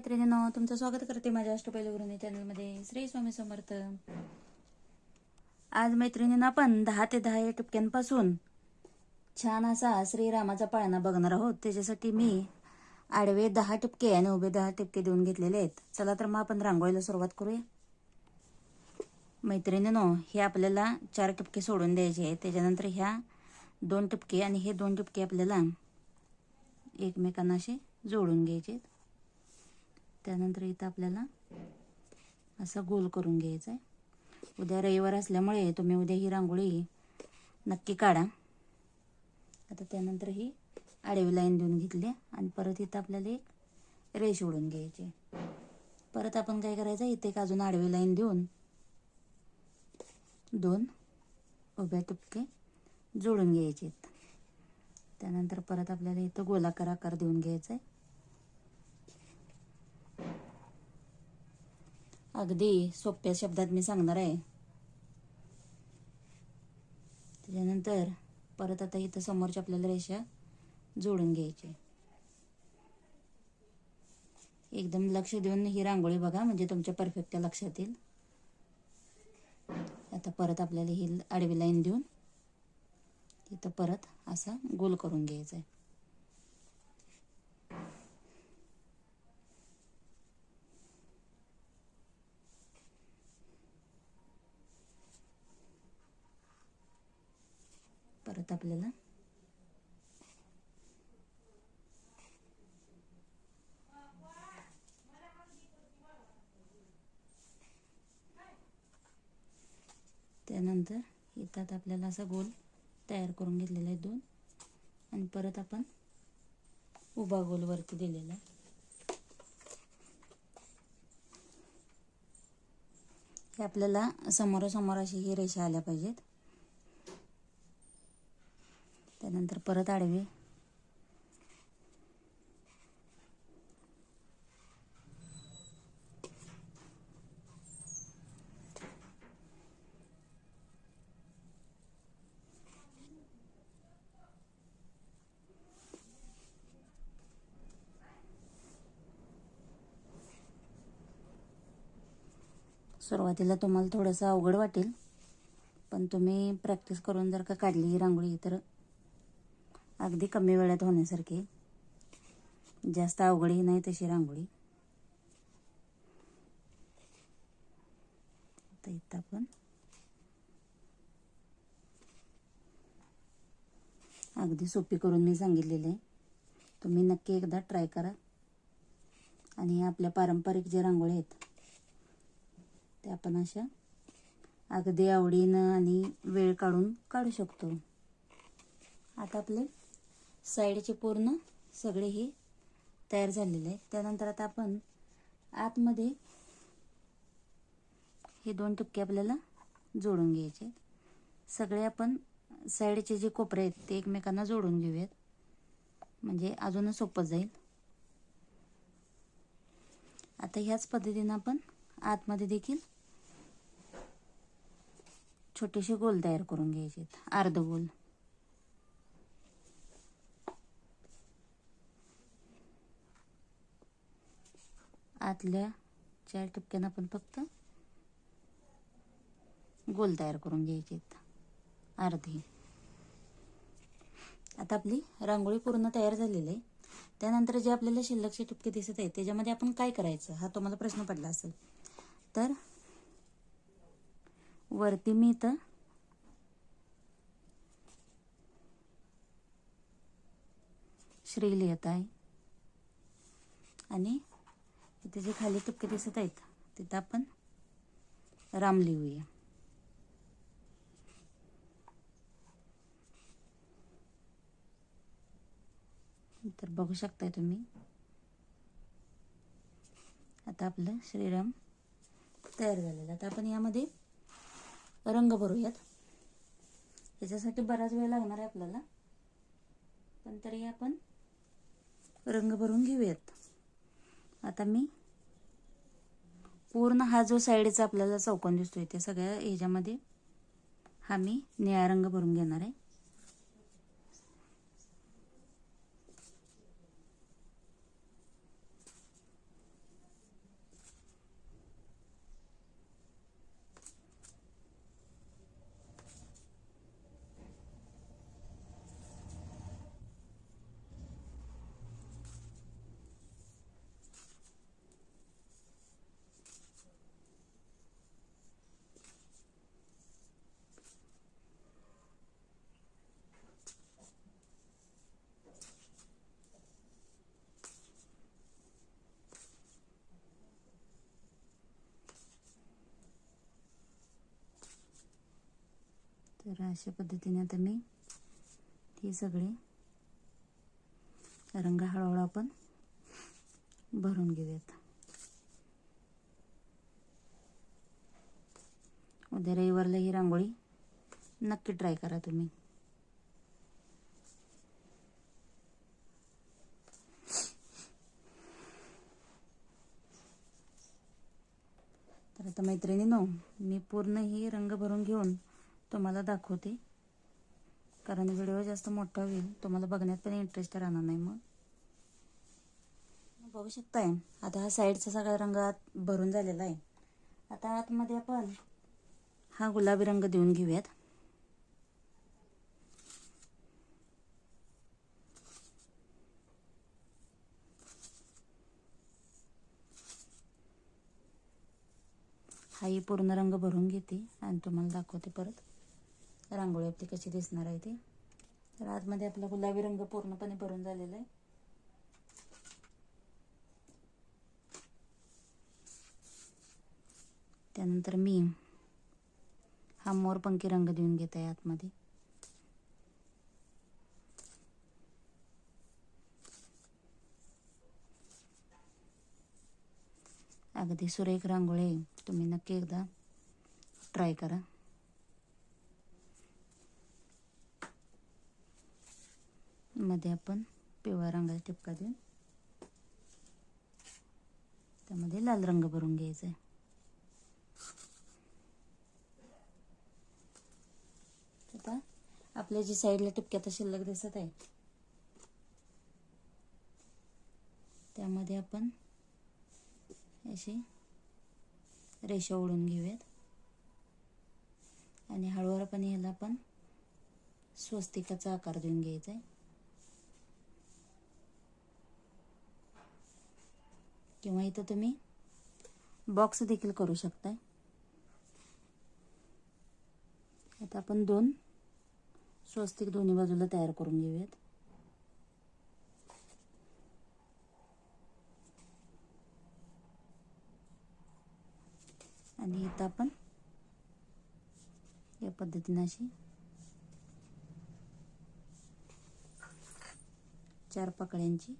मैत्रिणींनो तुमचं स्वागत करते माझ्या अष्टपैलगुरुनी चॅनलमध्ये. श्री स्वामी समर्थ. आज मैत्रिणींना आपण दहा ते दहा या टिपक्यांपासून छान असा श्रीरामाचा पाळणा बघणार आहोत. त्याच्यासाठी मी आडवे दहा टिपके आणि उभे दहा टिपके देऊन घेतलेले आहेत. चला तर मग आपण रांगोळीला सुरुवात करूया. मैत्रिणीनो हे आपल्याला चार टिपके सोडून द्यायचे आहेत. त्याच्यानंतर ह्या दोन टिपके आणि हे दोन टिपके आपल्याला एकमेकांना असे जोडून घ्यायचे आहेत. त्यानंतर इथं आपल्याला असं गोल करून घ्यायचं आहे उद्या रविवार असल्यामुळे तुम्ही उद्या ही रांगोळी नक्की काढा. आता त्यानंतर ही आडवी लाईन देऊन घेतली आणि परत इथं आपल्याला एक रेष ओढून घ्यायची. परत आपण काय करायचं इथे एक अजून आडवी लाईन देऊन दोन उभ्या तुपके जोडून घ्यायचे त्यानंतर परत आपल्याला इथं गोलाकार आकार देऊन घ्यायचा आहे अगदी सोप्या शब्दात मी सांगणार आहे. त्याच्यानंतर परत आता इथं समोरच्या आपल्याला रेषा जोडून घ्यायची एकदम लक्ष देऊन ही रांगोळी बघा म्हणजे तुमच्या परफेक्ट लक्षात येईल. आता परत आपल्याला ही आडवी लाईन देऊन इथं परत असा गोल करून घ्यायचा आहे. परत आपल्याला. त्यानंतर इथं आपल्याला असा गोल तयार करून घेतलेला आहे दोन. आणि परत आपण उभा गोल वरती दिलेला आहे. हे आपल्याला समोरासमोर अशी ही रेषा आल्या पाहिजेत. त्यानंतर परत आडवे. सुरुवातीला तुम्हाला थोडंसं अवघड वाटेल पण तुम्ही प्रॅक्टिस करून जर का काढली ही रांगोळी तर अगदी कमी वेळात होण्यासारखी. जास्त अवघडही नाही तशी रांगोळी. आता इथं आपण अगदी सोपी करून मी सांगितलेले आहे. तुम्ही नक्की एकदा ट्राय करा. आणि आपल्या पारंपरिक जे रांगोळी आहेत ते आपण अशा अगदी आवडीनं आणि वेळ काढून काढू शकतो. आता आपले साईडचे पूर्ण सगळे हे तयार झालेले आहेत. त्यानंतर आता आपण आतमध्ये हे दोन टक्के आपल्याला जोडून घ्यायचे सगळे आपण साईडचे जे कोपरे आहेत ते एकमेकांना जोडून घेऊयात. म्हणजे अजूनच सोपं जाईल. आता ह्याच पद्धतीनं आपण आतमध्ये देखील छोटेसे गोल तयार करून घ्यायचे अर्ध गोल. आतल्या चार टप्प्यानं आपण फक्त गोल तयार करून घ्यायचे अर्धी. आता आपली रांगोळी पूर्ण तयार झालेली आहे. त्यानंतर जे आपल्याला शिल्लकचे टुपके दिसत आहेत त्याच्यामध्ये आपण काय करायचं हा तुम्हाला प्रश्न पडला असेल. तर वरती मी इथं श्री लिहित आहे. आणि इथे जे खाली टुपके दिसत आहेत. तिथं आपण राम लिहूया. तर बघू शकताय तुम्ही. आता आपलं श्रीराम तयार झालेलं. आता आपण यामध्ये रंग भरूयात. याच्यासाठी बराच वेळ लागणार आहे आपल्याला. पण तरी आपण रंग भरून घेऊयात. आता मी पूर्ण हा जो साईडचा आपल्याला चौकोन दिसतोय त्या सगळ्या ह्याच्यामध्ये हा मी निळा रंग भरून घेणार आहे. तर अशा पद्धतीने आता मी हे सगळे रंग हळूहळू आपण भरून घेऊयात. उद्या रविवारला ही रांगोळी नक्की ट्राय करा तुम्ही. तर आता मैत्रिणीनो मी पूर्ण ही रंग भरून घेऊन तुम्हाला दाखवते. कारण व्हिडिओ जास्त मोठा होईल तुम्हाला बघण्यात पण इंटरेस्ट राहणार नाही मग. बघू शकताय. आता हा साईडचा सगळा रंग आत भरून झालेला आहे. आता आतमध्ये आपण हा गुलाबी रंग देऊन घेऊयात. हाही पूर्ण रंग भरून घेते आणि तुम्हाला दाखवते परत. रांगोळी आपली कशी दिसणार आहे ती? तर आतमध्ये आपला गुलाबी रंग पूर्णपणे भरून झालेला आहे. त्यानंतर मी हा मोरपंखी रंग देऊन घेत आहे आतमध्ये. अगदी सुरेख रांगोळी आहे. तुम्ही नक्की एकदा ट्राय करा. त्यामध्ये आपण पिवळ्या रंगाचा टिपका देऊन त्यामध्ये लाल रंग भरून घ्यायचा आहे. आता आपल्या जी साईडला टिपक्यात शिल्लक दिसत आहे त्यामध्ये आपण अशी रेषा ओढून घेऊयात. आणि हळूवारपणे ह्याला आपण स्वस्तिकाचा आकार देऊन घ्यायचा आहे. किंवा इथं तुम्ही बॉक्स देखील करू शकताय. आता आपण दोन स्वस्तिक दोन्ही बाजूला तयार करून घेऊयात. आणि इथं आपण या पद्धतीने अशी चार पकड्यांची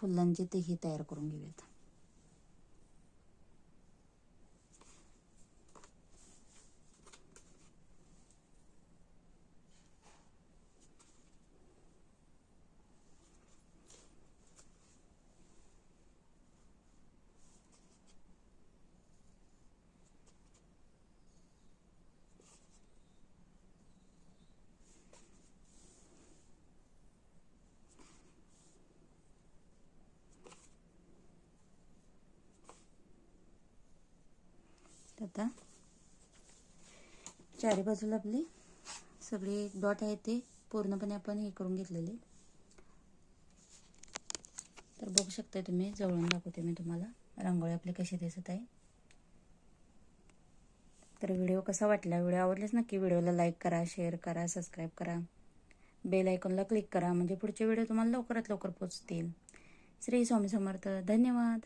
फुलांचे तेही तयार करून घेऊयात. आता. चारी बाजूला आपले सगळे डॉट आहेत ते पूर्णपणे आपण हे करून घेतलेले. तर बघू शकता तुम्ही जवळून दाखवते मी तुम्हाला. रांगोळी आपली कशी दिसत आहे. तर व्हिडिओ कसा वाटला व्हिडिओ आवडलेच नक्की व्हिडिओला लाईक करा शेअर करा सबस्क्राईब करा. बेल आयकॉनला क्लिक करा म्हणजे पुढचे व्हिडिओ तुम्हाला लवकरात लवकर पोचतील. श्री स्वामी समर्थ धन्यवाद.